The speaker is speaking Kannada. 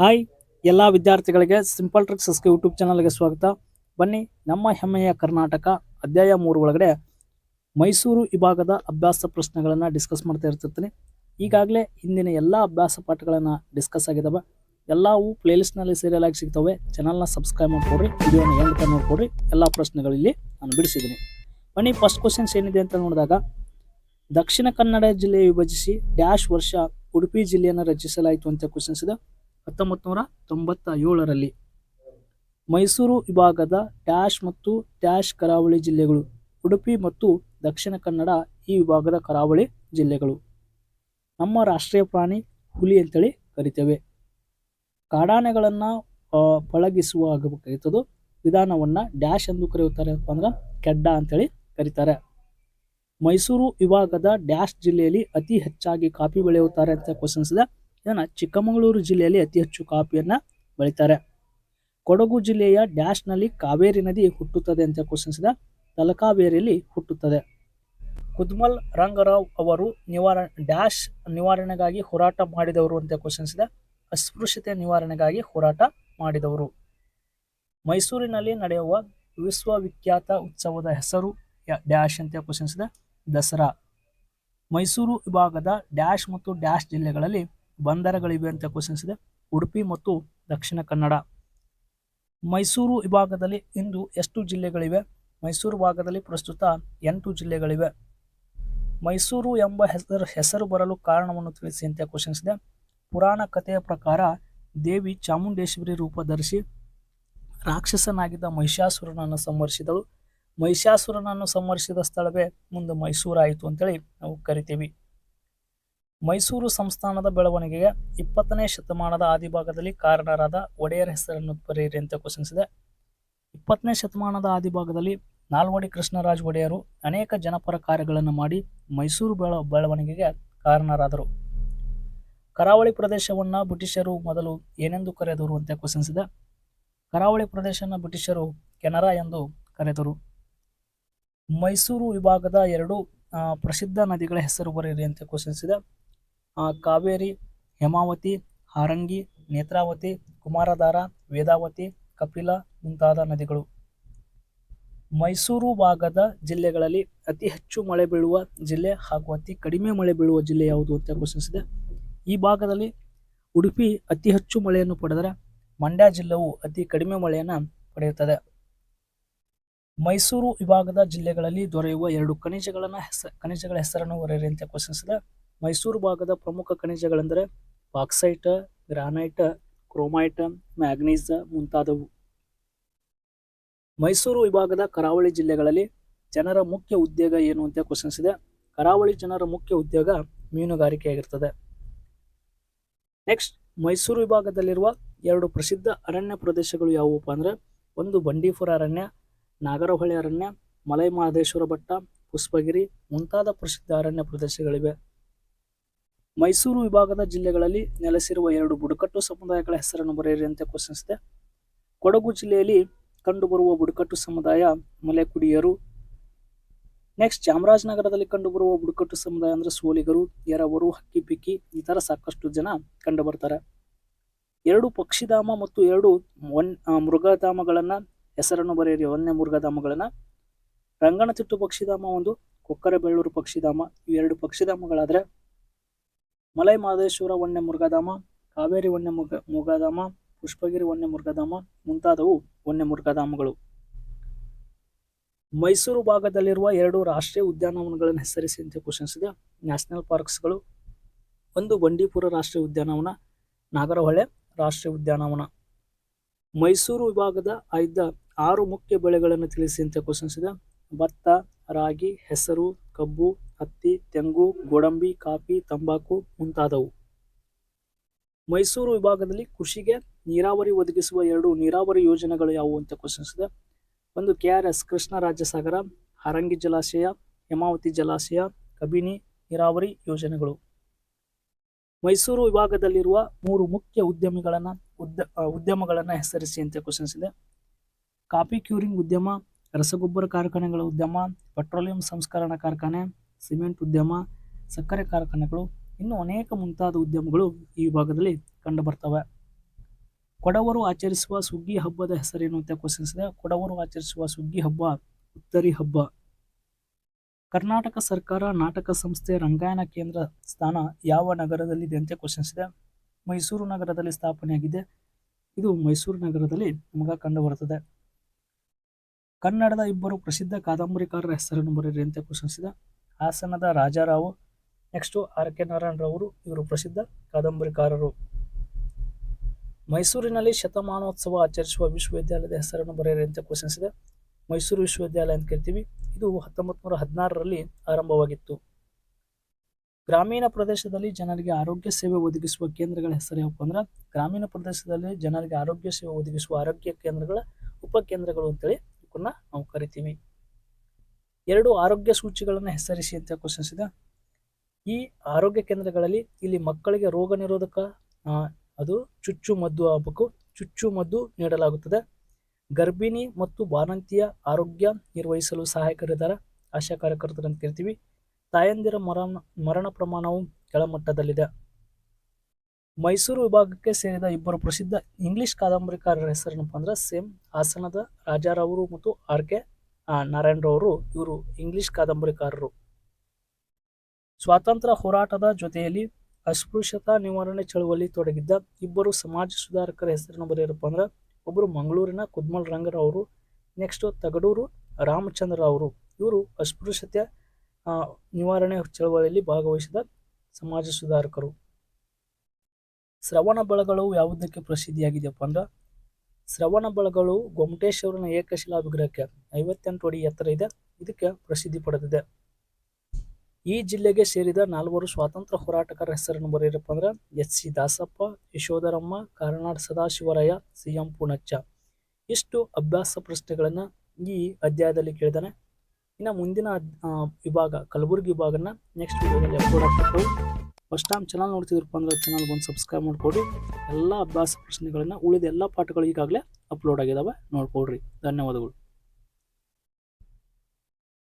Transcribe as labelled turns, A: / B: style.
A: ಹಾಯ್, ಎಲ್ಲ ವಿದ್ಯಾರ್ಥಿಗಳಿಗೆ ಸಿಂಪಲ್ ಟ್ರಿಕ್ಸ್ ಎಸ್ಕೆ ಯೂಟ್ಯೂಬ್ ಚಾನಲ್ಗೆ ಸ್ವಾಗತ. ಬನ್ನಿ, ನಮ್ಮ ಹೆಮ್ಮೆಯ ಕರ್ನಾಟಕ ಅಧ್ಯಾಯ ಮೂರು ಒಳಗಡೆ ಮೈಸೂರು ವಿಭಾಗದ ಅಭ್ಯಾಸ ಪ್ರಶ್ನೆಗಳನ್ನು ಡಿಸ್ಕಸ್ ಮಾಡ್ತಾ ಇರ್ತಿರ್ತೀನಿ. ಈಗಾಗಲೇ ಹಿಂದಿನ ಎಲ್ಲ ಅಭ್ಯಾಸ ಪಾಠಗಳನ್ನು ಡಿಸ್ಕಸ್ ಆಗಿದ್ದಾವೆ ಎಲ್ಲವೂ ಪ್ಲೇಲಿಸ್ಟ್ನಲ್ಲಿ ಸೀರಿಯಲ್ ಆಗಿ ಸಿಗ್ತವೆ. ಚಾನಲ್ನ ಸಬ್ಸ್ಕ್ರೈಬ್ ಮಾಡ್ಕೊಡ್ರಿ ವಿಡಿಯೋನ ಎಂಡ್ ನೋಡ್ಕೊಡ್ರಿ. ಎಲ್ಲ ಪ್ರಶ್ನೆಗಳಲ್ಲಿ ನಾನು ಬಿಡಿಸಿದ್ದೀನಿ. ಬನ್ನಿ ಫಸ್ಟ್ ಕ್ವಶನ್ಸ್ ಏನಿದೆ ಅಂತ ನೋಡಿದಾಗ, ದಕ್ಷಿಣ ಕನ್ನಡ ಜಿಲ್ಲೆ ವಿಭಜಿಸಿ ಡ್ಯಾಶ್ ವರ್ಷ ಉಡುಪಿ ಜಿಲ್ಲೆಯನ್ನು ರಚಿಸಲಾಯಿತು ಅಂತ ಕ್ವಶನ್ಸ್ ಇದೆ. ಹತ್ತೊಂಬತ್ತು ನೂರ ತೊಂಬತ್ತ ಏಳರಲ್ಲಿ ಮೈಸೂರು ವಿಭಾಗದ ಡ್ಯಾಶ್ ಮತ್ತು ಡ್ಯಾಶ್ ಕರಾವಳಿ ಜಿಲ್ಲೆಗಳು, ಉಡುಪಿ ಮತ್ತು ದಕ್ಷಿಣ ಕನ್ನಡ ಈ ವಿಭಾಗದ ಕರಾವಳಿ ಜಿಲ್ಲೆಗಳು. ನಮ್ಮ ರಾಷ್ಟ್ರೀಯ ಪ್ರಾಣಿ ಹುಲಿ ಅಂತೇಳಿ ಕರಿತೇವೆ. ಕಾಡಾನೆಗಳನ್ನು ಪಳಗಿಸುವ ವಿಧಾನವನ್ನು ಡ್ಯಾಶ್ ಎಂದು ಕರೆಯುತ್ತಾರೆ ಅಂದ್ರೆ ಕೆಡ್ಡ ಅಂತೇಳಿ ಕರೀತಾರೆ. ಮೈಸೂರು ವಿಭಾಗದ ಡ್ಯಾಶ್ ಜಿಲ್ಲೆಯಲ್ಲಿ ಅತಿ ಹೆಚ್ಚಾಗಿ ಕಾಫಿ ಬೆಳೆಯುತ್ತಾರೆ ಅಂತ ಕ್ವಶನ್ಸ್ ಇದೆ. ಇದನ್ನು ಚಿಕ್ಕಮಗಳೂರು ಜಿಲ್ಲೆಯಲ್ಲಿ ಅತಿ ಹೆಚ್ಚು ಕಾಫಿಯನ್ನು ಬೆಳೀತಾರೆ. ಕೊಡಗು ಜಿಲ್ಲೆಯ ಡ್ಯಾಶ್ನಲ್ಲಿ ಕಾವೇರಿ ನದಿ ಹುಟ್ಟುತ್ತದೆ ಅಂತ ಕ್ವಶನ್ಸ್ ಇದೆ. ತಲಕಾವೇರಿಯಲ್ಲಿ ಹುಟ್ಟುತ್ತದೆ. ಕುದ್ಮಲ್ ರಂಗರಾವ್ ಅವರು ನಿವಾರ, ಡ್ಯಾಶ್ ನಿವಾರಣೆಗಾಗಿ ಹೋರಾಟ ಮಾಡಿದವರು ಅಂತ ಕ್ವಶನ್ಸ್ ಇದೆ. ಅಸ್ಪೃಶ್ಯತೆ ನಿವಾರಣೆಗಾಗಿ ಹೋರಾಟ ಮಾಡಿದವರು. ಮೈಸೂರಿನಲ್ಲಿ ನಡೆಯುವ ವಿಶ್ವವಿಖ್ಯಾತ ಉತ್ಸವದ ಹೆಸರು ಡ್ಯಾಶ್ ಅಂತ ಕ್ವಶನ್ಸ್ ಇದೆ. ದಸರಾ. ಮೈಸೂರು ವಿಭಾಗದ ಡ್ಯಾಶ್ ಮತ್ತು ಡ್ಯಾಶ್ ಜಿಲ್ಲೆಗಳಲ್ಲಿ ಬಂದರಗಳಿವೆ ಅಂತ ಕ್ವಶನ್ಸ್ ಇದೆ ಉಡುಪಿ ಮತ್ತು ದಕ್ಷಿಣ ಕನ್ನಡ. ಮೈಸೂರು ವಿಭಾಗದಲ್ಲಿ ಇಂದು ಎಷ್ಟು ಜಿಲ್ಲೆಗಳಿವೆ? ಮೈಸೂರು ಭಾಗದಲ್ಲಿ ಪ್ರಸ್ತುತ ಎಂಟು ಜಿಲ್ಲೆಗಳಿವೆ. ಮೈಸೂರು ಎಂಬ ಹೆಸರು ಹೆಸರು ಬರಲು ಕಾರಣವನ್ನು ತಿಳಿಸಿ ಅಂತ ಕ್ವಶನ್ಸ್ ಇದೆ ಪುರಾಣ ಕಥೆಯ ಪ್ರಕಾರ ದೇವಿ ಚಾಮುಂಡೇಶ್ವರಿ ರೂಪ ಧರಿಸಿ ರಾಕ್ಷಸನಾಗಿದ್ದ ಮಹಿಷಾಸುರನನ್ನು ಸಂಹರಿಸಿದಳು. ಮಹಿಷಾಸುರನನ್ನು ಸಂಹರಿಸಿದ ಸ್ಥಳವೇ ಮುಂದೆ ಮೈಸೂರಾಯಿತು ಅಂತೇಳಿ ನಾವು ಕರಿತೀವಿ. ಮೈಸೂರು ಸಂಸ್ಥಾನದ ಬೆಳವಣಿಗೆಗೆ ಇಪ್ಪತ್ತನೇ ಶತಮಾನದ ಆದಿಭಾಗದಲ್ಲಿ ಕಾರಣರಾದ ಒಡೆಯರ ಹೆಸರನ್ನು ಬರೆಯಿರಿ ಅಂತ ಕ್ವಶನ್ಸ್ ಇಪ್ಪತ್ತನೇ ಶತಮಾನದ ಆದಿಭಾಗದಲ್ಲಿ ನಾಲ್ವಡಿ ಕೃಷ್ಣರಾಜ ಒಡೆಯರು ಅನೇಕ ಜನಪರ ಕಾರ್ಯಗಳನ್ನು ಮಾಡಿ ಮೈಸೂರು ಬೆಳ, ಬೆಳವಣಿಗೆಗೆ ಕಾರಣರಾದರು. ಕರಾವಳಿ ಪ್ರದೇಶವನ್ನು ಬ್ರಿಟಿಷರು ಮೊದಲು ಏನೆಂದು ಕರೆದರು ಅಂತ ಕ್ವಶನ್ಸ್ ಕರಾವಳಿ ಪ್ರದೇಶನ ಬ್ರಿಟಿಷರು ಕೆನರಾ ಎಂದು ಕರೆದರು. ಮೈಸೂರು ವಿಭಾಗದ ಎರಡು ಪ್ರಸಿದ್ಧ ನದಿಗಳ ಹೆಸರು ಬರೆಯಿರಿ ಅಂತ ಕ್ವಶನ್ಸ್ ಕಾವೇರಿ, ಹೇಮಾವತಿ, ಹಾರಂಗಿ, ನೇತ್ರಾವತಿ, ಕುಮಾರಧಾರ, ವೇದಾವತಿ, ಕಪಿಲ ಮುಂತಾದ ನದಿಗಳು. ಮೈಸೂರು ಭಾಗದ ಜಿಲ್ಲೆಗಳಲ್ಲಿ ಅತಿ ಹೆಚ್ಚು ಮಳೆ ಬೀಳುವ ಜಿಲ್ಲೆ ಹಾಗೂ ಅತಿ ಕಡಿಮೆ ಮಳೆ ಬೀಳುವ ಜಿಲ್ಲೆ ಯಾವುದು ಅಂತ ಪ್ರಶ್ನಿಸಿದೆ. ಈ ಭಾಗದಲ್ಲಿ ಉಡುಪಿ ಅತಿ ಹೆಚ್ಚು ಮಳೆಯನ್ನು ಪಡೆದರೆ ಮಂಡ್ಯ ಜಿಲ್ಲೆಯು ಅತಿ ಕಡಿಮೆ ಮಳೆಯನ್ನು ಪಡೆಯುತ್ತದೆ. ಮೈಸೂರು ವಿಭಾಗದ ಜಿಲ್ಲೆಗಳಲ್ಲಿ ದೊರೆಯುವ ಎರಡು ಖನಿಜಗಳನ್ನು ಹೆಸ, ಖನಿಜಗಳ ಹೆಸರನ್ನು ಬರೆಯಿರಿ ಅಂತ ಕ್ವಶನ್ಸ್ ಇದೆ ಮೈಸೂರು ಭಾಗದ ಪ್ರಮುಖ ಖನಿಜಗಳೆಂದರೆ ಬಾಕ್ಸೈಟ, ಗ್ರಾನೈಟ್, ಕ್ರೋಮೈಟ್, ಮ್ಯಾಗ್ನೀಸ್ ಮುಂತಾದವು. ಮೈಸೂರು ವಿಭಾಗದ ಕರಾವಳಿ ಜಿಲ್ಲೆಗಳಲ್ಲಿ ಜನರ ಮುಖ್ಯ ಉದ್ಯೋಗ ಏನು ಅಂತ ಕ್ವಶನ್ಸ್ ಇದೆ. ಕರಾವಳಿ ಜನರ ಮುಖ್ಯ ಉದ್ಯೋಗ ಮೀನುಗಾರಿಕೆಯಾಗಿರ್ತದೆ. ನೆಕ್ಸ್ಟ್ ಮೈಸೂರು ವಿಭಾಗದಲ್ಲಿರುವ ಎರಡು ಪ್ರಸಿದ್ಧ ಅರಣ್ಯ ಪ್ರದೇಶಗಳು ಯಾವುವಪ್ಪ ಅಂದರೆ ಒಂದು ಬಂಡೀಪುರ ಅರಣ್ಯ, ನಾಗರಹೊಳೆ ಅರಣ್ಯ ಮಲೈ ಮಹದೇಶ್ವರ ಬೆಟ್ಟ, ಪುಷ್ಪಗಿರಿ ಮುಂತಾದ ಪ್ರಸಿದ್ಧ ಅರಣ್ಯ ಪ್ರದೇಶಗಳಿವೆ. ಮೈಸೂರು ವಿಭಾಗದ ಜಿಲ್ಲೆಗಳಲ್ಲಿ ನೆಲೆಸಿರುವ ಎರಡು ಬುಡಕಟ್ಟು ಸಮುದಾಯಗಳ ಹೆಸರನ್ನು ಬರೆಯಿರಿ ಅಂತ ಕ್ವಶನ್ಸ್ ಇದೆ. ಕೊಡಗು ಜಿಲ್ಲೆಯಲ್ಲಿ ಕಂಡುಬರುವ ಬುಡಕಟ್ಟು ಸಮುದಾಯ ಮಲೆಕುಡಿಯರು. ನೆಕ್ಸ್ಟ್ ಚಾಮರಾಜನಗರದಲ್ಲಿ ಕಂಡುಬರುವ ಬುಡಕಟ್ಟು ಸಮುದಾಯ ಅಂದ್ರೆ ಸೋಲಿಗರು, ಎರವರು ಹಕ್ಕಿಪಿಕ್ಕಿ ಈ ಥರ ಸಾಕಷ್ಟು ಜನ ಕಂಡು ಬರ್ತಾರೆ ಎರಡು ಪಕ್ಷಿಧಾಮ ಮತ್ತು ಎರಡು ವನ್ ಮೃಗಧಾಮಗಳನ್ನು ಹೆಸರನ್ನು ಬರೆಯಿರಿ, ವನ್ಯ ಮೃಗಧಾಮಗಳನ್ನು. ರಂಗನತಿಟ್ಟು ಪಕ್ಷಿಧಾಮ ಒಂದು, ಕೊಕ್ಕರೆಬೆಳ್ಳೂರು ಪಕ್ಷಿಧಾಮ, ಇವೆರಡು ಪಕ್ಷಿಧಾಮಗಳಾದ್ರೆ ಮಲೈ ಮಹದೇಶ್ವರ ವನ್ಯ ಮೃಗಧಾಮ ಕಾವೇರಿ ವನ್ಯ ಮೃಗ ಮೃಗಧಾಮ, ಪುಷ್ಪಗಿರಿ ವನ್ಯ ಮೃಗಧಾಮ ಮುಂತಾದವು ವನ್ಯ ಮೃಗಧಾಮಗಳು ಮೈಸೂರು ಭಾಗದಲ್ಲಿರುವ ಎರಡು ರಾಷ್ಟ್ರೀಯ ಉದ್ಯಾನವನಗಳನ್ನು ಹೆಸರಿಸಿ ಅಂತ ಕ್ವಶನ್ಸ್ ಇದೆ. ನ್ಯಾಷನಲ್ ಪಾರ್ಕ್ಸ್ಗಳು ಒಂದು ಬಂಡೀಪುರ ರಾಷ್ಟ್ರೀಯ ಉದ್ಯಾನವನ, ನಾಗರಹೊಳೆ ರಾಷ್ಟ್ರೀಯ ಉದ್ಯಾನವನ. ಮೈಸೂರು ವಿಭಾಗದ ಆಯ್ದ ಆರು ಮುಖ್ಯ ಬೆಳೆಗಳನ್ನು ತಿಳಿಸಿ ಅಂತ ಕ್ವಶನ್ಸ್ ಇದೆ. ಭತ್ತ, ರಾಗಿ, ಹೆಸರು ಕಬ್ಬು, ಹತ್ತಿ, ತೆಂಗು, ಗೋಡಂಬಿ, ಕಾಫಿ, ತಂಬಾಕು ಮುಂತಾದವು. ಮೈಸೂರು ವಿಭಾಗದಲ್ಲಿ ಕೃಷಿಗೆ ನೀರಾವರಿ ಒದಗಿಸುವ ಎರಡು ನೀರಾವರಿ ಯೋಜನೆಗಳು ಯಾವುವು ಅಂತ ಕ್ವಶನ್ಸ್ ಇದೆ. ಒಂದು K R S Krishna Rajasagara Harangi ಜಲಾಶಯ, ಹೇಮಾವತಿ ಜಲಾಶಯ, ಕಬಿನಿ ನೀರಾವರಿ ಯೋಜನೆಗಳು. ಮೈಸೂರು ವಿಭಾಗದಲ್ಲಿರುವ ಮೂರು ಮುಖ್ಯ ಉದ್ಯಮಿಗಳನ್ನ ಉದ್ಯ ಉದ್ಯಮಗಳನ್ನ ಹೆಸರಿಸಿ ಅಂತ ಕ್ವಶನ್ಸ್ ಇದೆ. ಕಾಫಿ ಕ್ಯೂರಿಂಗ್ ಉದ್ಯಮ ರಸಗೊಬ್ಬರ ಕಾರ್ಖಾನೆಗಳ ಉದ್ಯಮ, ಪೆಟ್ರೋಲಿಯಂ ಸಂಸ್ಕರಣಾ ಕಾರ್ಖಾನೆ, ಸಿಮೆಂಟ್ ಉದ್ಯಮ, ಸಕ್ಕರೆ ಕಾರ್ಖಾನೆಗಳು, ಇನ್ನು ಅನೇಕ ಮುಂತಾದ ಉದ್ಯಮಗಳು ಈ ವಿಭಾಗದಲ್ಲಿ ಕಂಡು ಬರ್ತವೆ ಕೊಡವರು ಆಚರಿಸುವ ಸುಗ್ಗಿ ಹಬ್ಬದ ಹೆಸರೇನು ಅಂತ ಕ್ವಶನ್ಸ್ ಇದೆ ಕೊಡವರು ಆಚರಿಸುವ ಸುಗ್ಗಿ ಹಬ್ಬ, ಉತ್ತರಿ ಹಬ್ಬ. ಕರ್ನಾಟಕ ಸರ್ಕಾರ ನಾಟಕ ಸಂಸ್ಥೆ ರಂಗಾಯಣ ಕೇಂದ್ರ ಸ್ಥಾನ ಯಾವ ನಗರದಲ್ಲಿದೆ ಅಂತ ಕ್ವಶನ್ಸ್ ಇದೆ ಮೈಸೂರು ನಗರದಲ್ಲಿ ಸ್ಥಾಪನೆಯಾಗಿದೆ. ಇದು ಮೈಸೂರು ನಗರದಲ್ಲಿ ನಮಗೆ ಕಂಡು ಬರುತ್ತದೆ ಕನ್ನಡದ ಇಬ್ಬರು ಪ್ರಸಿದ್ಧ ಕಾದಂಬರಿಕಾರರ ಹೆಸರನ್ನು ಬರೆಯಿರಿ ಅಂತ ಪ್ರಶ್ನಿಸಿದ ಹಾಸನದ ರಾಜಾರಾವು ನೆಕ್ಸ್ಟು ಆರ್ ಕೆ ನಾರಾಯಣರವರು ಇವರು ಪ್ರಸಿದ್ಧ ಕಾದಂಬರಿಕಾರರು. ಮೈಸೂರಿನಲ್ಲಿ ಶತಮಾನೋತ್ಸವ ಆಚರಿಸುವ ವಿಶ್ವವಿದ್ಯಾಲಯದ ಹೆಸರನ್ನು ಬರೆಯಿರಿ ಅಂತ ಪ್ರಶ್ನಿಸಿದೆ ಮೈಸೂರು ವಿಶ್ವವಿದ್ಯಾಲಯ ಅಂತ ಕರಿತೀವಿ ಇದು ಹತ್ತೊಂಬತ್ತು ನೂರ ಹದಿನಾರರಲ್ಲಿ ಆರಂಭವಾಗಿತ್ತು. ಗ್ರಾಮೀಣ ಪ್ರದೇಶದಲ್ಲಿ ಜನರಿಗೆ ಆರೋಗ್ಯ ಸೇವೆ ಒದಗಿಸುವ ಕೇಂದ್ರಗಳ ಹೆಸರು ಯಾವಪ್ಪ ಅಂದ್ರೆ ಗ್ರಾಮೀಣ ಪ್ರದೇಶದಲ್ಲಿ ಜನರಿಗೆ ಆರೋಗ್ಯ ಸೇವೆ ಒದಗಿಸುವ ಆರೋಗ್ಯ ಕೇಂದ್ರಗಳ ಉಪಕೇಂದ್ರಗಳು ಅಂತೇಳಿ ಇವನ್ನ ನಾವು ಕರಿತೀವಿ. ಎರಡು ಆರೋಗ್ಯ ಸೂಚಿಗಳನ್ನು ಹೆಸರಿಸಿ ಅಂತ ಕ್ವಶನ್ಸ್ ಇದೆ. ಈ ಆರೋಗ್ಯ ಕೇಂದ್ರಗಳಲ್ಲಿ ಇಲ್ಲಿ ಮಕ್ಕಳಿಗೆ ರೋಗ ನಿರೋಧಕ ಅದು ಚುಚ್ಚು ಮದ್ದು ಆಗಬೇಕು. ಚುಚ್ಚು ಮದ್ದು ನೀಡಲಾಗುತ್ತದೆ. ಗರ್ಭಿಣಿ ಮತ್ತು ಬಾಣಂತಿಯ ಆರೋಗ್ಯ ನಿರ್ವಹಿಸಲು ಸಹಾಯಕರಿದ್ದಾರೆ. ಆಶಾ ಅಂತ ಕರಿತೀವಿ ತಾಯಂದಿರ ಮರಣ ಮರಣ ಪ್ರಮಾಣವು ಕೆಳಮಟ್ಟದಲ್ಲಿದೆ. ಮೈಸೂರು ವಿಭಾಗಕ್ಕೆ ಸೇರಿದ ಇಬ್ಬರು ಪ್ರಸಿದ್ಧ ಇಂಗ್ಲಿಷ್ ಕಾದಂಬರಿಕಾರರ ಹೆಸರೇನಪ್ಪ ಅಂದ್ರೆ ಸೇಮ್ ಹಾಸನದ ರಾಜಾರಾವರು ಮತ್ತು ಆರ್ ಕೆ ನಾರಾಯಣರವರು. ಇವರು ಇಂಗ್ಲಿಷ್ ಕಾದಂಬರಿಕಾರರು. ಸ್ವಾತಂತ್ರ್ಯ ಹೋರಾಟದ ಜೊತೆಯಲ್ಲಿ ಅಸ್ಪೃಶ್ಯತಾ ನಿವಾರಣೆ ಚಳುವಳಿ ತೊಡಗಿದ್ದ ಇಬ್ಬರು ಸಮಾಜ ಸುಧಾರಕರ ಹೆಸರನ್ನು ಬರೆಯಪ್ಪ ಅಂದ್ರೆ ಒಬ್ಬರು ಮಂಗಳೂರಿನ ಕುದ್ಮಲ್ ರಂಗರವರು, ನೆಕ್ಸ್ಟ್ ತಗಡೂರು ರಾಮಚಂದ್ರ ಅವರು ಇವರು ಅಸ್ಪೃಶ್ಯತೆ ನಿವಾರಣೆ ಚಳವಳಿಯಲ್ಲಿ ಭಾಗವಹಿಸಿದ ಸಮಾಜ ಸುಧಾರಕರು. ಶ್ರವಣ ಬಳಗಳು ಯಾವುದಕ್ಕೆ ಪ್ರಸಿದ್ಧಿಯಾಗಿದೆಯಪ್ಪ ಅಂದ್ರೆ, ಶ್ರವಣ ಬಳಗಳು ಗೊಮಟೇಶ್ವರನ ಏಕಶಿಲಾ ವಿಗ್ರಹಕ್ಕೆ ಐವತ್ತೆಂಟು ಅಡಿ ಎತ್ತರ ಇದೆ, ಇದಕ್ಕೆ ಪ್ರಸಿದ್ಧಿ ಪಡೆದಿದೆ. ಈ ಜಿಲ್ಲೆಗೆ ಸೇರಿದ ನಾಲ್ವರು ಸ್ವಾತಂತ್ರ್ಯ ಹೋರಾಟಗಾರರ ಹೆಸರನ್ನು ಬರೆಯಪ್ಪ ಅಂದ್ರೆ, H C Dasappa, Yashodharamma, Karnad Sadashivaraya C M Poonacha. ಇಷ್ಟು ಅಭ್ಯಾಸ ಪ್ರಶ್ನೆಗಳನ್ನು ಈ ಅಧ್ಯಾಯದಲ್ಲಿ ಕೇಳಿದಾನೆ ಇನ್ನು ಮುಂದಿನ ವಿಭಾಗ, ಕಲಬುರಗಿ ವಿಭಾಗನ ನೆಕ್ಸ್ಟ್ ವಿಡಿಯೋದಲ್ಲಿ ಅಪ್ಲೋಡ್ ಫಸ್ಟ್ ಟೈಮ್ ಚಾನಲ್ ನೋಡ್ತಿದ್ರಪ್ಪ ಅಂದ್ರೆ ಚಾನಲ್ ಬಂದು ಸಬ್ಸ್ಕ್ರೈಬ್ ಮಾಡ್ಕೊಡಿ. ಎಲ್ಲ ಅಭ್ಯಾಸ ಪ್ರಶ್ನೆಗಳನ್ನು ಉಳಿದ ಎಲ್ಲ ಪಾಠಗಳು ಈಗಾಗಲೇ ಅಪ್ಲೋಡ್ ಆಗಿದ್ದಾವೆ ನೋಡ್ಕೊಡ್ರಿ ಧನ್ಯವಾದಗಳು.